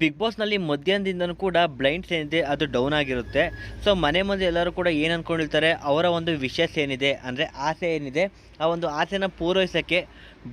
Big ಬಾಸ್ನಲ್ಲಿ ಮಧ್ಯಾಹ್ನದಿಂದನೂ ಕೂಡ blinds ಏನಿದೆ ಅದು ಡೌನ್ ಆಗಿರುತ್ತೆ. ಸೊ ಮನೆ ಮುಂದೆ ಎಲ್ಲರೂ ಕೂಡ ಏನು ಅಂದ್ಕೊಂಡಿರ್ತಾರೆ ಅವರ ಒಂದು ವಿಶೇಷ ಏನಿದೆ, ಅಂದರೆ ಆಸೆ ಏನಿದೆ, ಆ ಒಂದು ಆಸೆನ ಪೂರೈಸೋಕ್ಕೆ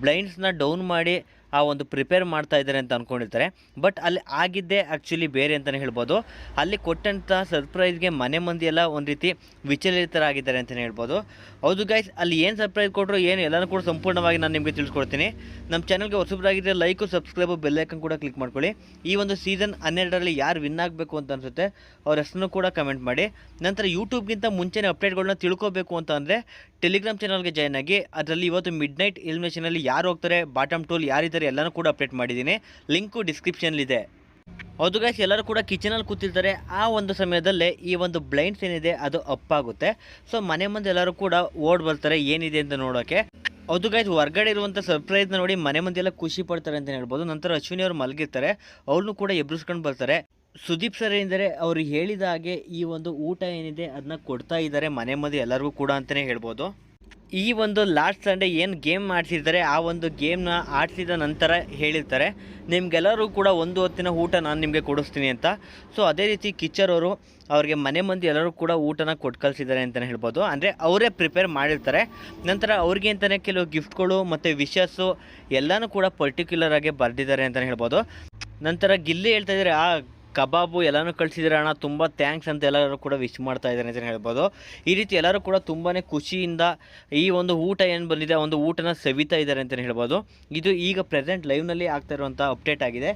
ಬ್ಲೈಂಡ್ಸ್ನ ಡೌನ್ ಮಾಡಿ ಆ ಒಂದು ಪ್ರಿಪೇರ್ ಮಾಡ್ತಾ ಇದ್ದಾರೆ ಅಂತ ಅಂದ್ಕೊಂಡಿರ್ತಾರೆ ಬಟ್ ಅಲ್ಲಿ ಆಗಿದ್ದೇ ಆ್ಯಕ್ಚುಲಿ ಬೇರೆ ಅಂತಲೇ ಹೇಳ್ಬೋದು. ಅಲ್ಲಿ ಕೊಟ್ಟಂಥ ಸರ್ಪ್ರೈಸ್ಗೆ ಮನೆ ಮಂದಿ ಎಲ್ಲ ಒಂದು ರೀತಿ ವಿಚಲಿತರಾಗಿದ್ದಾರೆ ಅಂತಲೇ ಹೇಳ್ಬೋದು. ಹೌದು ಗೈಸ್ ಅಲ್ಲಿ ಏನು ಸರ್ಪ್ರೈಸ್ ಕೊಟ್ಟರು ಏನು ಎಲ್ಲನೂ ಕೂಡ ಸಂಪೂರ್ಣವಾಗಿ ನಾನು ನಿಮಗೆ ತಿಳಿಸ್ಕೊಡ್ತೀನಿ. ನಮ್ಮ ಚಾನಲ್ಗೆ ಹೊಸಬರಾಗಿದ್ದರೆ ಲೈಕು ಸಬ್ಸ್ಕ್ರೈಬು ಬೆಲ್ಲೈಕನ್ ಕೂಡ ಕ್ಲಿಕ್ ಮಾಡ್ಕೊಳ್ಳಿ. ಈ ಒಂದು ಸೀಸನ್ ಹನ್ನೆರಡರಲ್ಲಿ ಯಾರು ವಿನ್ ಆಗಬೇಕು ಅಂತ ಅನಿಸುತ್ತೆ, ಅವ್ರ ಹೆಸರನ್ನು ಕೂಡ ಕಮೆಂಟ್ ಮಾಡಿ. ನಂತರ ಯೂಟ್ಯೂಬ್ಗಿಂತ ಮುಂಚೆನೇ ಅಪ್ಡೇಟ್ಗಳನ್ನ ತಿಳ್ಕೋಬೇಕು ಅಂತ ಅಂದರೆ ಟೆಲಿಗ್ರಾಮ್ ಚಾನಲ್ಗೆ ಜಾಯ್ನ್ ಆಗಿ, ಅದರಲ್ಲಿ ಇವತ್ತು ಮಿಡ್ ನೈಟ್ ಎಲಿಮಿನೇಷನಲ್ಲಿ ಯಾರು ಹೋಗ್ತಾರೆ ಬಾಟಮ್ ಟೂಲ್ ಯಾರಿದ್ದಾರೆ ಎಲ್ಲನೂ ಕೂಡ ಅಪ್ಡೇಟ್ ಮಾಡಿದ್ದೀನಿ. ಲಿಂಕು ಡಿಸ್ಕ್ರಿಪ್ಷನ್ಲಿದೆ ಹೌದು ಗೈಸ್ ಎಲ್ಲರೂ ಕೂಡ ಕಿಚನಲ್ಲಿ ಕೂತಿರ್ತಾರೆ. ಆ ಒಂದು ಸಮಯದಲ್ಲೇ ಈ ಒಂದು ಬ್ಲೈಂಡ್ಸ್ ಏನಿದೆ, ಅದು ಅಪ್ ಆಗುತ್ತೆ. ಸೊ ಮನೆ ಮುಂದೆ ಎಲ್ಲರೂ ಕೂಡ ಓಡ್ ಬರ್ತಾರೆ, ಏನಿದೆ ಅಂತ ನೋಡೋಕ್ಕೆ ಹೌದು ಗಾಯ್ಸ್ ಹೊರಗಡೆ ಇರುವಂಥ ಸರ್ಪ್ರೈಸ್ನ ನೋಡಿ ಮನೆ ಮುಂದೆ ಎಲ್ಲ ಖುಷಿ ಪಡ್ತಾರೆ ಅಂತ ಹೇಳ್ಬೋದು. ನಂತರ ಅಶ್ವಿನಿ ಅವರು ಮಲಗಿರ್ತಾರೆ. ಅವ್ರನ್ನೂ ಕೂಡ ಎಬ್ಬಿಸ್ಕೊಂಡು ಬರ್ತಾರೆ. ಸುದೀಪ್ ಸರ್ ಏನಿದ್ದಾರೆ, ಅವರು ಹೇಳಿದ ಹಾಗೆ ಈ ಒಂದು ಊಟ ಏನಿದೆ ಅದನ್ನ ಕೊಡ್ತಾ ಇದ್ದಾರೆ ಮನೆ ಮುಂದೆ ಎಲ್ಲರಿಗೂ ಕೂಡ ಅಂತಲೇ ಹೇಳ್ಬೋದು. ಈ ಒಂದು ಲಾಸ್ಟ್ ಸಂಡೇ ಏನು ಗೇಮ್ ಆಡಿಸಿದ್ದಾರೆ ಆ ಒಂದು ಗೇಮ್ನ ಆಡಿಸಿದ ನಂತರ ಹೇಳಿರ್ತಾರೆ. ನಿಮ್ಗೆಲ್ಲರೂ ಕೂಡ ಒಂದು ಹೊತ್ತಿನ ಊಟ ನಾನು ನಿಮಗೆ ಕೊಡಿಸ್ತೀನಿ ಅಂತ. ಸೊ ಅದೇ ರೀತಿ ಕಿಚ್ಚರ್ ಅವರು ಅವ್ರಿಗೆ ಮನೆ ಮಂದಿ ಎಲ್ಲರೂ ಕೂಡ ಊಟನ ಕೊಟ್ಟು ಕಳಿಸಿದ್ದಾರೆ ಅಂತಲೇ ಹೇಳ್ಬೋದು. ಅಂದರೆ ಅವರೇ ಪ್ರಿಪೇರ್ ಮಾಡಿರ್ತಾರೆ. ನಂತರ ಅವ್ರಿಗೆ ಅಂತಲೇ ಕೆಲವು ಗಿಫ್ಟ್ಗಳು ಮತ್ತು ವಿಷಸ್ಸು ಎಲ್ಲನೂ ಕೂಡ ಪರ್ಟಿಕ್ಯುಲರ್ ಆಗಿ ಬರೆದಿದ್ದಾರೆ ಅಂತಲೇ ಹೇಳ್ಬೋದು. ನಂತರ ಗಿಲ್ಲಿ ಹೇಳ್ತಾ ಇದ್ದಾರೆ ಆ ಕಬಾಬು ಎಲ್ಲನೂ ಕಳಿಸಿದ್ರೆ ಅಣ್ಣ. ತುಂಬ ಥ್ಯಾಂಕ್ಸ್ ಅಂತ ಎಲ್ಲರೂ ಕೂಡ ವಿಶ್ ಮಾಡ್ತಾ ಇದ್ದಾರೆ ಅಂತಲೇ ಹೇಳ್ಬೋದು. ಈ ರೀತಿ ಎಲ್ಲರೂ ಕೂಡ ತುಂಬಾ ಖುಷಿಯಿಂದ ಈ ಒಂದು ಊಟ ಏನು ಬಂದಿದೆ ಒಂದು ಊಟನ ಸವಿತಾ ಇದ್ದಾರೆ ಅಂತಲೇ ಹೇಳ್ಬೋದು. ಇದು ಈಗ ಪ್ರೆಸೆಂಟ್ ಲೈವ್ನಲ್ಲಿ ಆಗ್ತಾ ಇರುವಂಥ ಅಪ್ಡೇಟ್ ಆಗಿದೆ.